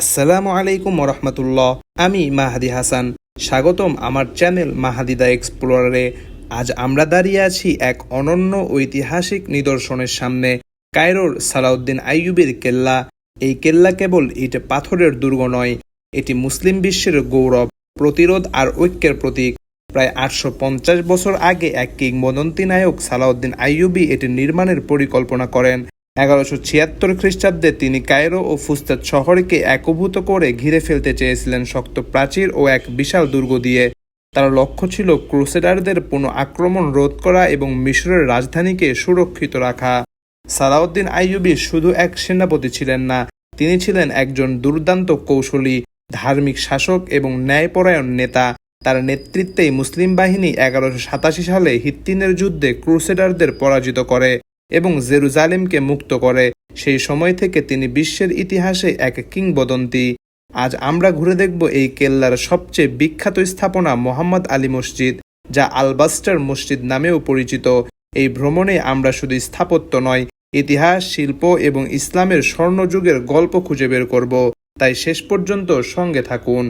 আসসালামু আলাইকুম রহমতুল্লাহ আমি মাহাদি হাসান। স্বাগতম আমার চ্যানেল মাহাদিদা এক্সপ্লোরারে। আজ আমরা দাঁড়িয়ে আছি এক অনন্য ঐতিহাসিক নিদর্শনের সামনে, কায়রোর সালাউদ্দিন আইয়ুবের কেল্লা। এই কেল্লা কেবল ইট পাথরের দুর্গ নয়, এটি মুসলিম বিশ্বের গৌরব, প্রতিরোধ আর ঐক্যের প্রতীক। প্রায় আটশো পঞ্চাশ বছর আগে এক কিংবদন্তি নায়ক সালাউদ্দিন আইয়ুবি এটি নির্মাণের পরিকল্পনা করেন। এগারোশো ছিয়াত্তর খ্রিস্টাব্দে তিনি কায়রো ও ফুস্তাদ শহরকে একভূত করে ঘিরে ফেলতে চেয়েছিলেন শক্ত প্রাচীর ও এক বিশাল দুর্গ দিয়ে। তার লক্ষ্য ছিল ক্রুসেডারদের পুনঃ আক্রমণ, রোধ করা এবং মিশরের রাজধানীকে সুরক্ষিত রাখা। সালাউদ্দিন আইয়ুবি শুধু এক সেনাপতি ছিলেন না, তিনি ছিলেন একজন দুর্দান্ত কৌশলী, ধার্মিক শাসক এবং ন্যায়পরায়ণ নেতা। তার নেতৃত্বেই মুসলিম বাহিনী এগারোশো সাতাশি সালে হিত্তিনের যুদ্ধে ক্রুসেডারদের পরাজিত করে। এবং জেরুজালেমকে মুক্ত করে। সেই সময় থেকে তিনি বিশ্বের ইতিহাসে এক কিংবদন্তি। আজ আমরা ঘুরে দেখব এই কেল্লার সবচেয়ে বিখ্যাত স্থাপনা মোহাম্মদ আলী মসজিদ, যা আলবাস্টার মসজিদ নামেও পরিচিত। এই ভ্রমণে আমরা শুধু স্থাপত্য নয়, ইতিহাস, শিল্প এবং ইসলামের স্বর্ণযুগের গল্প খুঁজে বের করব। তাই শেষ পর্যন্ত সঙ্গে থাকুন।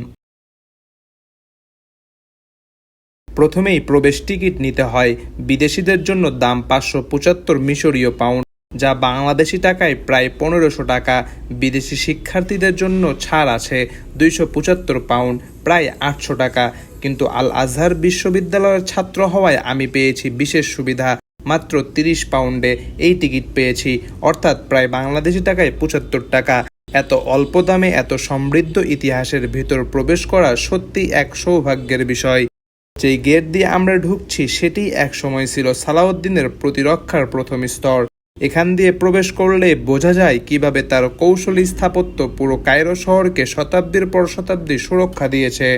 প্রথমেই প্রবেশ টিকিট নিতে হয়। বিদেশিদের জন্য দাম পাঁচশো পঁচাত্তর মিশরীয় পাউন্ড, যা বাংলাদেশি টাকায় প্রায় পনেরোশো টাকা। বিদেশি শিক্ষার্থীদের জন্য ছাড় আছে দুইশো পঁচাত্তর পাউন্ড, প্রায় আটশো টাকা। কিন্তু আল আজহার বিশ্ববিদ্যালয়ের ছাত্র হওয়ায় আমি পেয়েছি বিশেষ সুবিধা, মাত্র তিরিশ পাউন্ডে এই টিকিট পেয়েছি, অর্থাৎ প্রায় বাংলাদেশি টাকায় পঁচাত্তর টাকা। এত অল্প দামে এত সমৃদ্ধ ইতিহাসের ভিতর প্রবেশ করা সত্যি এক সৌভাগ্যের বিষয়। যেই গেট দিয়ে আমরা ঢুকছি, সেটি এক সময় ছিল সালাউদ্দিনের প্রতিরক্ষার প্রথম স্তর। এখান দিয়ে প্রবেশ করলে বোঝা যায় কীভাবে তার কৌশলী স্থাপত্য পুরো কায়রো শহরকে শতাব্দীর পর শতাব্দী সুরক্ষা দিয়েছে।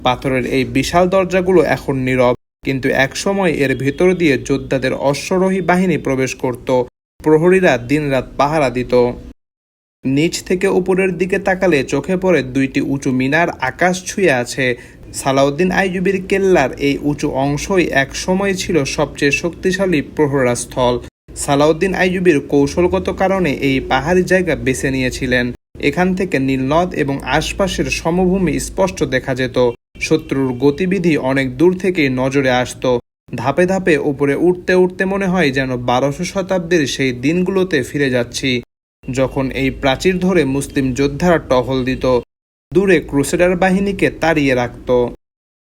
পাথরের এই বিশাল দরজাগুলো এখন নীরব, কিন্তু একসময় এর ভেতর দিয়ে যোদ্ধাদের অশ্বরোহী বাহিনী প্রবেশ করত। প্রহরীরা দিনরাত পাহারা দিত। নিচ থেকে উপরের দিকে তাকালে চোখে পড়ে দুইটি উঁচু মিনার, আকাশ ছুঁয়ে আছে। সালাউদ্দিন আইয়ুবির কেল্লার এই উঁচু অংশই এক সময় ছিল সবচেয়ে শক্তিশালী প্রহরা স্থল সালাউদ্দিন আইয়ুবির কৌশলগত কারণে এই পাহাড়ি জায়গা বেছে নিয়েছিলেন। এখান থেকে নীলনদ এবং আশপাশের সমভূমি স্পষ্ট দেখা যেত। শত্রুর গতিবিধি অনেক দূর থেকেই নজরে আসতো। ধাপে ধাপে উপরে উঠতে উঠতে মনে হয় যেন বারোশো শতাব্দীর সেই দিনগুলোতে ফিরে যাচ্ছি। যখন এই প্রাচীর ধরে মুসলিম যোদ্ধারা টহল দিত, দূরে ক্রুসেডার বাহিনীকে তাড়িয়ে রাখত।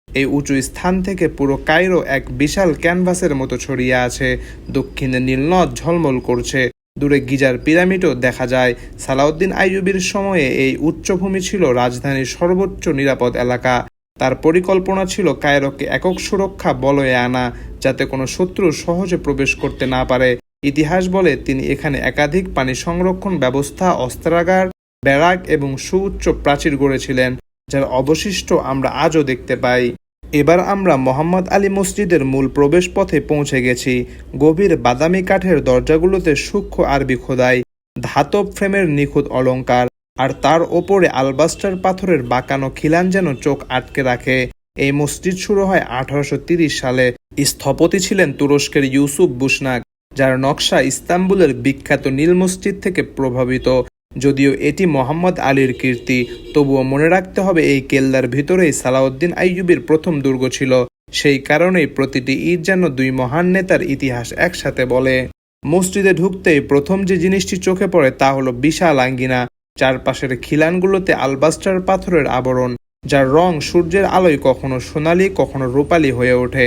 এই উঁচু স্থান থেকে পুরো কায়রো এক বিশাল ক্যানভাসের মতো ছড়িয়ে আছে। দক্ষিণে নীলনদ ঝলমল করছে। দূরে গিজার পিরামিডও দেখা যায়। সালাউদ্দিন আইয়ুবির সময়ে এই উচ্চভূমি ছিল রাজধানীর সর্বোচ্চ নিরাপদ এলাকা। তার পরিকল্পনা ছিল কায়রোকে একক সুরক্ষা বলয়ে আনা, যাতে কোনো শত্রু সহজে প্রবেশ করতে না পারে। ইতিহাস বলে তিনি এখানে একাধিক পানি সংরক্ষণ ব্যবস্থা, অস্ত্রাগার, ব্যারাক এবং সুউচ্চ প্রাচীর গড়েছিলেন, যার অবশিষ্ট আমরা আজও দেখতে পাই। এবার আমরা মোহাম্মদ আলী মসজিদের মূল প্রবেশ পথে পৌঁছে গেছি। গভীর বাদামি কাঠের দরজাগুলোতে সূক্ষ্ম আরবি খোদাই, ধাতব ফ্রেমের নিখুঁত অলংকার আর তার ওপরে আলবাস্টার পাথরের বাঁকানো খিলান যেন চোখ আটকে রাখে। এই মসজিদ শুরু হয় আঠারোশো সালে। স্থপতি ছিলেন তুরস্কের ইউসুফ বুসনাক যার নকশা ইস্তাম্বুলের বিখ্যাত নীল মসজিদ থেকে প্রভাবিত। যদিও এটি মোহাম্মদ আলীর কীর্তি, তবুও মনে রাখতে হবে এই কেল্লার ভিতরেই সালাউদ্দিন আইয়ুবের প্রথম দুর্গ ছিল। সেই কারণেই প্রতিটি ঈদ যেন দুই মহান নেতার ইতিহাস একসাথে বলে। মসজিদে ঢুকতেই প্রথম যে জিনিসটি চোখে পড়ে তা হলো বিশাল আঙ্গিনা। চারপাশের খিলানগুলোতে আলবাস্টার পাথরের আবরণ, যার রং সূর্যের আলোয় কখনো সোনালি, কখনো রূপালি হয়ে ওঠে।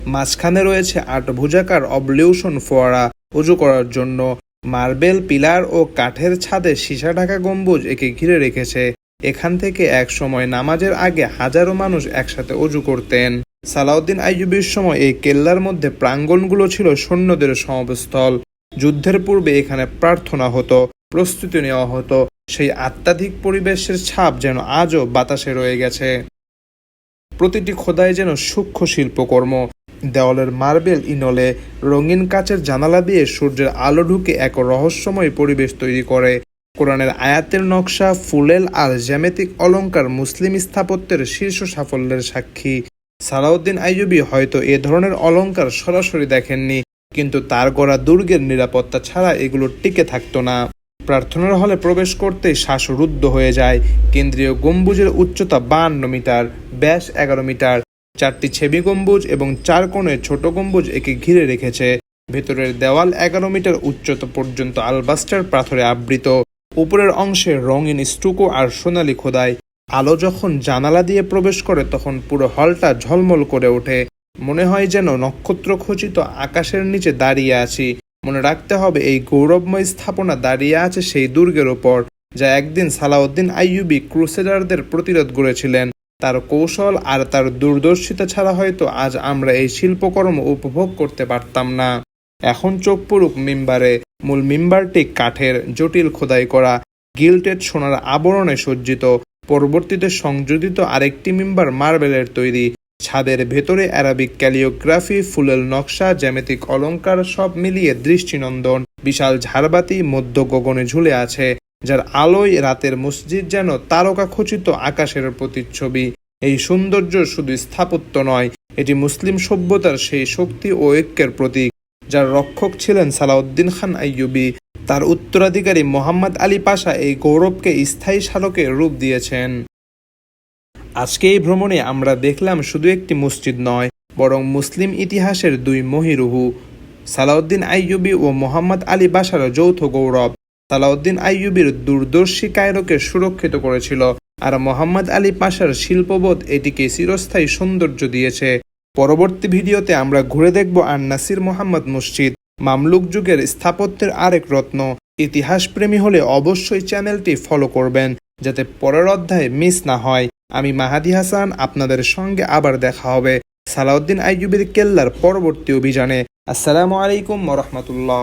মাঝখানে রয়েছে আট ভুজাকার অবলিউশন ফোয়ারা উজু করার জন্য। মার্বেল পিলার ও কাঠের ছাদে সীসা ঢাকা গম্বুজ একে ঘিরে রেখেছে। এখান থেকে এক সময় নামাজের আগে হাজারো মানুষ একসাথে অজু করতেন। সালাউদ্দিন আইয়ুবির সময় এই কেল্লার মধ্যে প্রাঙ্গণগুলো ছিল সৈন্যদের সমাবেশস্থল যুদ্ধের পূর্বে এখানে প্রার্থনা হতো, প্রস্তুতি নেওয়া হতো। সেই আত্মাধিক পরিবেশের ছাপ যেন আজও বাতাসে রয়ে গেছে। প্রতিটি খোদাই যেন সূক্ষ্ম শিল্পকর্ম। দেওয়ালের মার্বেল ইনলে রঙিন কাচের জানালা দিয়ে সূর্যের আলো ঢুকে এক রহস্যময় পরিবেশ তৈরি করে। কোরআনের আয়াতের নকশা, ফুলেল আর জ্যামিতিক অলঙ্কার মুসলিম স্থাপত্যের শীর্ষ সাফল্যের সাক্ষী। সালাউদ্দিন আইয়ুবি হয়তো এ ধরনের অলংকার সরাসরি দেখেননি, কিন্তু তার গড়া দুর্গের নিরাপত্তা ছাড়া এগুলো টিকে থাকতো না। প্রার্থনার হলে প্রবেশ করতেই শ্বাসরুদ্ধ হয়ে যায়। কেন্দ্রীয় গম্বুজের উচ্চতা বাহান্ন মিটার, ব্যাস এগারো মিটার। চারটি ছেবি গম্বুজ এবং চার কোণে ছোট গম্বুজ একে ঘিরে রেখেছে। ভেতরের দেওয়াল এগারো মিটার উচ্চতা পর্যন্ত আলবাস্টার পাথরে আবৃত। উপরের অংশে রঙিন স্টুকো আর সোনালি খোদাই। আলো যখন জানালা দিয়ে প্রবেশ করে, তখন পুরো হলটা ঝলমল করে ওঠে। মনে হয় যেন নক্ষত্র খচিত আকাশের নিচে দাঁড়িয়ে আছি। মনে রাখতে হবে, এই গৌরবময় স্থাপনা দাঁড়িয়ে আছে সেই দুর্গের ওপর, যা একদিন সালাউদ্দিন আইয়ুবি ক্রুসেডারদের প্রতিরোধ গড়েছিলেন। তার কৌশল আর তার দূরদর্শিতা ছাড়া হয়তো আজ আমরা এই শিল্পকর্ম উপভোগ করতে পারতাম না। এখন চোখ পড়ুক মিম্বারে, মূল মিম্বারটি কাঠের জটিল খোদাই করা, গিল্টেড সোনার আবরণে সজ্জিত, পরবর্তীতে সংযোজিত আরেকটি মিম্বার মার্বেলের তৈরি, ছাদের ভেতরে অ্যারাবিক ক্যালিওগ্রাফি, ফুলেল নকশা, জ্যামিতিক অলংকার সব মিলিয়ে দৃষ্টিনন্দন, বিশাল ঝাড়বাতি, মধ্য গগনে ঝুলে আছে। যার আলোয় রাতের মসজিদ যেন তারকা খচিত আকাশের প্রতিচ্ছবি। এই সৌন্দর্য শুধু স্থাপত্য নয়, এটি মুসলিম সভ্যতার সেই শক্তি ও ঐক্যের প্রতীক, যার রক্ষক ছিলেন সালাউদ্দিন খান আইয়ুবি। তার উত্তরাধিকারী মোহাম্মদ আলী পাশা এই গৌরবকে স্থায়ী স্মারকে রূপ দিয়েছেন। আজকে এই ভ্রমণে আমরা দেখলাম শুধু একটি মসজিদ নয়, বরং মুসলিম ইতিহাসের দুই মহিরুহু। সালাউদ্দিন আইয়ুবি ও মোহাম্মদ আলী বাসার যৌথ গৌরব। সালাউদ্দিন আইয়ুবির দূরদর্শী কায়রোকে সুরক্ষিত করেছিল, আর মোহাম্মদ আলী পাশার শিল্পবোধ এটিকে চিরস্থায়ী সৌন্দর্য দিয়েছে। পরবর্তী ভিডিওতে আমরা ঘুরে দেখব আর নাসির মোহাম্মদ মসজিদ, মামলুক যুগের স্থাপত্যের আরেক রত্ন। ইতিহাসপ্রেমী হলে অবশ্যই চ্যানেলটি ফলো করবেন, যাতে পরের অধ্যায় মিস না হয়। আমি মাহাদি হাসান, আপনাদের সঙ্গে আবার দেখা হবে। সালাউদ্দিন আইয়ুবের কেল্লার পরবর্তী অভিযানে। আসসালামু আলাইকুম রহমতুল্লাহ।